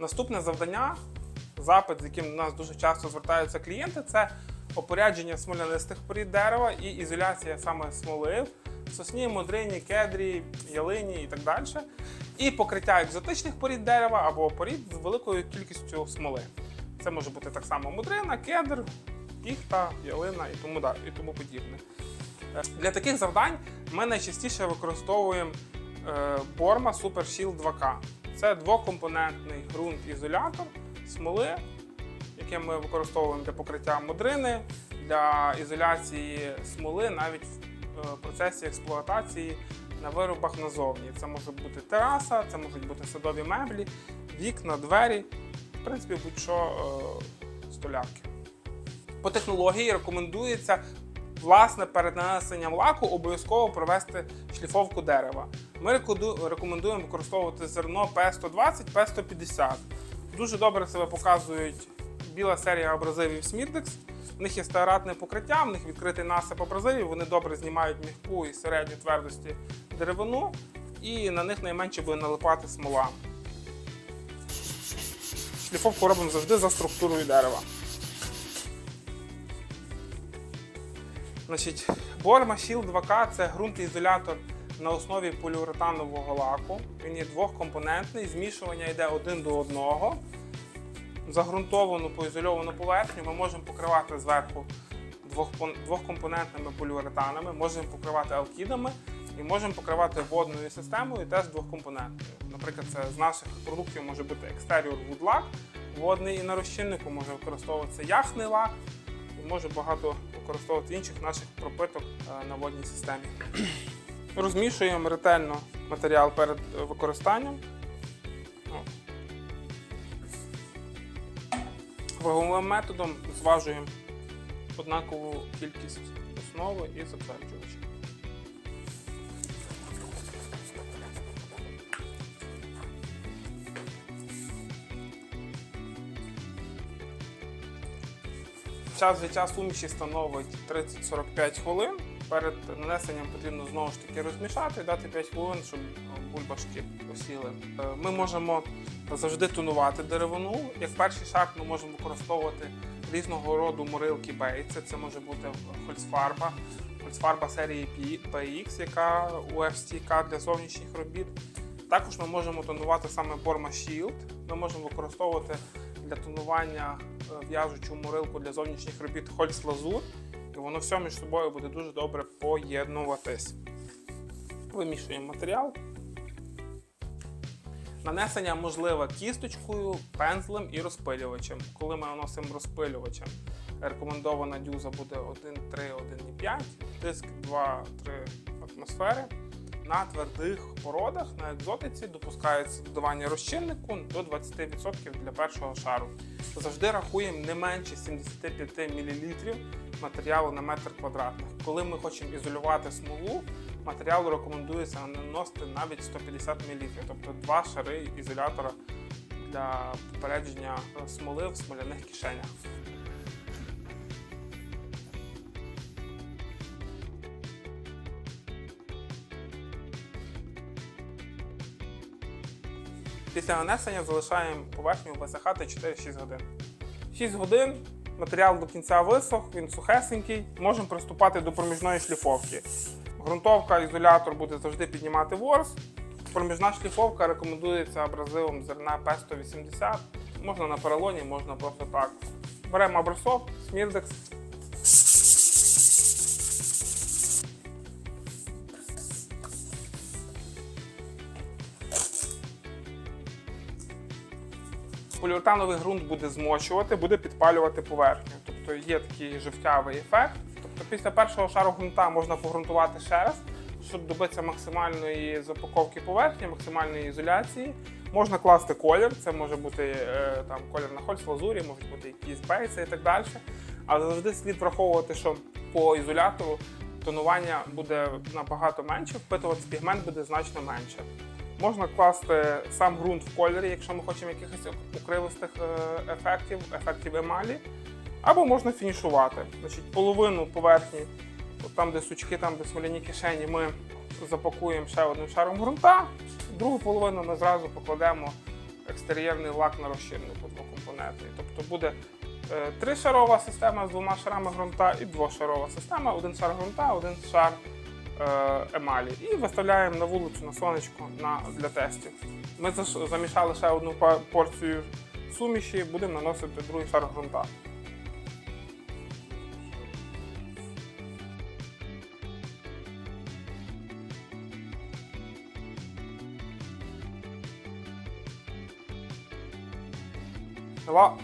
Наступне завдання, запит, з яким до нас дуже часто звертаються клієнти, це опорядження смолянистих порід дерева і ізоляція саме смоли в сосні, модрині, кедрі, ялині і так далі. І покриття екзотичних порід дерева або порід з великою кількістю смоли. Це може бути так само мудрина, кедр, піхта, ялина і тому, да- і тому подібне. Е, Для таких завдань ми найчастіше використовуємо е, Borma Super Shield 2K. Це двокомпонентний ґрунт-ізолятор смоли, який ми використовуємо для покриття мудрини, для ізоляції смоли навіть в е, процесі експлуатації на виробах назовні. Це може бути тераса, це можуть бути садові меблі, вікна, двері, в принципі, будь-що е, столярки. По технології рекомендується власне перед нанесенням лаку обов'язково провести шліфовку дерева. Ми рекомендуємо використовувати зерно P120, P150. Дуже добре себе показують біла серія абразивів Smirdex. В них є стеаратне покриття, в них відкритий насип абразивів, вони добре знімають м'яку і середню твердості деревину, і на них найменше буде налипати смола. Шліфовку робимо завжди за структурою дерева. Значить, Shield 2K це ґрунтоізолятор на основі поліуретанового лаку. Він є двохкомпонентний, змішування йде один до одного. Загрунтовану поізольовану поверхню ми можемо покривати зверху двохкомпонентними поліуретанами, можемо покривати алкідами і можемо покривати водною системою теж двохкомпонентною. Наприклад, це з наших продуктів може бути екстеріор вудлак, водний і на розчиннику може використовуватися яхний лак, може багато використовувати інших наших пропиток е, на водній системі. Розмішуємо ретельно матеріал перед е, використанням. Ваговим методом зважуємо однакову кількість основи і затверджувача. Час життя суміші становить 30-45 хвилин. Перед нанесенням потрібно знову ж таки розмішати, дати 5 хвилин, щоб е, бульбашки осіли. Е, Ми можемо завжди тонувати деревину. Як перший шар ми можемо використовувати різного роду морилки бейці. Це може бути хольцфарба, хольцфарба серії PX, яка UF-стійка для зовнішніх робіт. Також ми можемо тонувати саме Borma Shield. Ми можемо використовувати для тонування е, в'яжучу морилку для зовнішніх робіт Хольц Лазур. І воно все між собою буде дуже добре поєднуватись. Вимішуємо матеріал. Нанесення можливе кісточкою, пензлем і розпилювачем. Коли ми наносимо розпилювачем, рекомендована дюза буде 1,3-1,5, тиск 2-3 атмосфери. На твердих породах на екзотиці допускається додавання розчиннику до 20% для першого шару. Завжди рахуємо не менше 75 мл матеріалу на метр квадратний. Коли ми хочемо ізолювати смолу, матеріалу рекомендується наносити навіть 150 мл, тобто два шари ізолятора для попередження смоли в смоляних кишенях. Після нанесення залишаємо поверхню висихати 4-6 годин. 6 годин матеріал до кінця висох, він сухесенький. Можемо приступати до проміжної шліфовки. Грунтовка, ізолятор буде завжди піднімати ворс. Проміжна шліфовка рекомендується абразивом зерна P180. Можна на поролоні, можна просто так. Беремо абрософт, смірдекс. Поліуретановий ґрунт буде змочувати, буде підпалювати поверхню. Тобто є такий жовтявий ефект. Тобто після першого шару ґрунта можна погрунтувати ще раз, щоб добитися максимальної запаковки поверхні, максимальної ізоляції. Можна класти колір, це може бути е, там колір на хольц, лазурі, можуть бути якісь бейси і так далі. Але завжди слід враховувати, що по ізолятору тонування буде набагато менше, впитуватися пігмент буде значно менше. Можна класти сам ґрунт в кольорі, якщо ми хочемо якихось укривистих е, ефектів, ефектів емалі. Або можна фінішувати. Значить, половину поверхні, от там, де сучки, там, де смоляні кишені, ми запакуємо ще одним шаром ґрунта. Другу половину ми зразу покладемо екстер'єрний лак на розчиннику двокомпонентний. Тобто буде е, тришарова система з двома шарами ґрунта і двошарова система, один шар ґрунта, один шар емалі. І виставляємо на вулицю на сонечко на, для тестів. Ми замішали ще одну порцію суміші, будемо наносити другий шар ґрунта.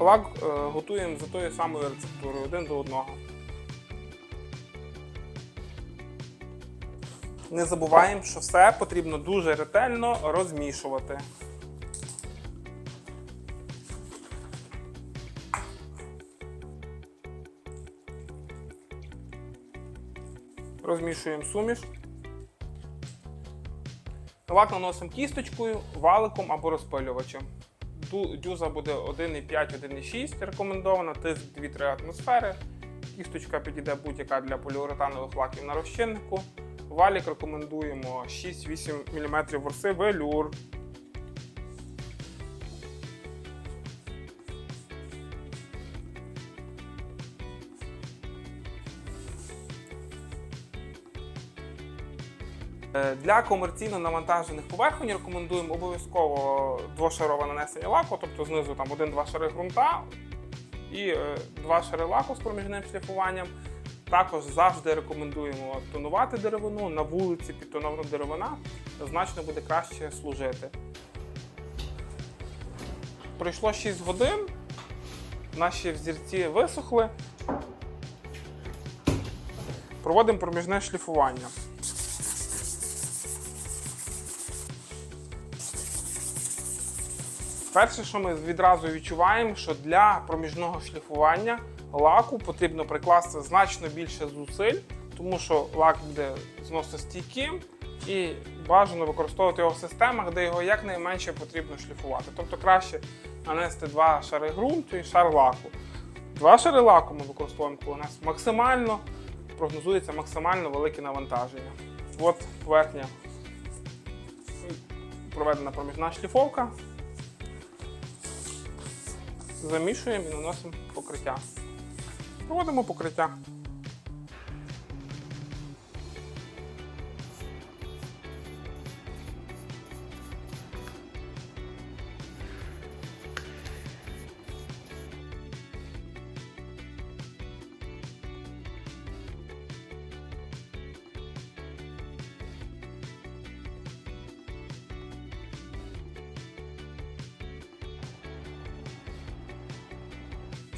Лак е, готуємо за тою самою рецептурою, один до одного. Не забуваємо, що все потрібно дуже ретельно розмішувати. Розмішуємо суміш. Лак наносимо кісточкою, валиком або розпилювачем. Дюза буде 1,5-1,6 рекомендована, тиск 2-3 атмосфери. Кісточка підійде будь-яка для поліуретанових лаків на розчиннику. Валік рекомендуємо 6-8 мм ворси велюр. Е, Для комерційно навантажених поверхонь рекомендуємо обов'язково двошарове нанесення лаку, тобто знизу там один-два шари ґрунта і е, два шари лаку з проміжним шліфуванням. Також завжди рекомендуємо тонувати деревину. На вулиці підтонована деревина значно буде краще служити. Пройшло 6 годин, наші взірці висохли. Проводимо проміжне шліфування. Перше, що ми відразу відчуваємо, що для проміжного шліфування лаку потрібно прикласти значно більше зусиль, тому що лак буде зносостійким і бажано використовувати його в системах, де його якнайменше потрібно шліфувати. Тобто краще нанести два шари ґрунту і шар лаку. Два шари лаку ми використовуємо, коли у нас максимально прогнозується максимально велике навантаження. От поверхня проведена проміжна шліфовка замішуємо і наносимо покриття. Проводимо покриття.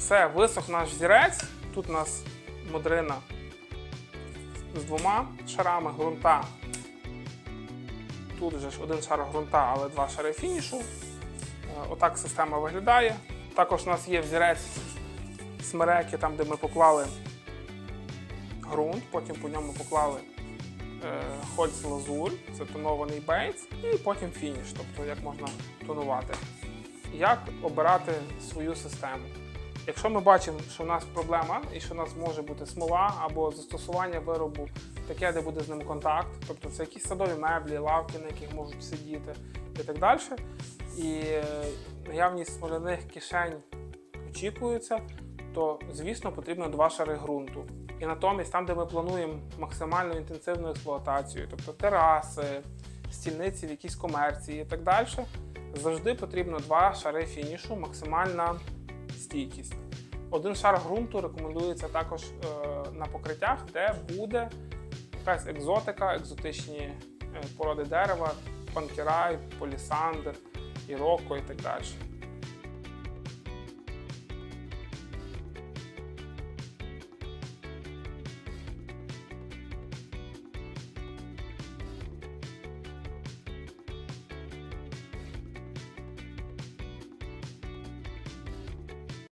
Все, висох наш зірець. Тут у нас модрина з двома шарами ґрунта. Тут же ж один шар ґрунта, але два шари фінішу. Е, Отак система виглядає. Також у нас є взірець смереки, там де ми поклали ґрунт, потім по ньому поклали е, хольц лазурь, це тонований бейц, і потім фініш, тобто як можна тонувати. Як обирати свою систему? Якщо ми бачимо, що в нас проблема і що в нас може бути смола або застосування виробу таке, де буде з ним контакт, тобто це якісь садові меблі, лавки, на яких можуть сидіти і так далі. І е, наявність смоляних кишень очікується, то звісно потрібно два шари ґрунту. І натомість, там, де ми плануємо максимально інтенсивну експлуатацію, тобто тераси, стільниці в якійсь комерції і так далі, завжди потрібно два шари фінішу, максимальна стійкість. Один шар ґрунту рекомендується також е, на покриттях, де буде якась екзотика, екзотичні е, породи дерева, панкерай, полісандр, іроко і так далі.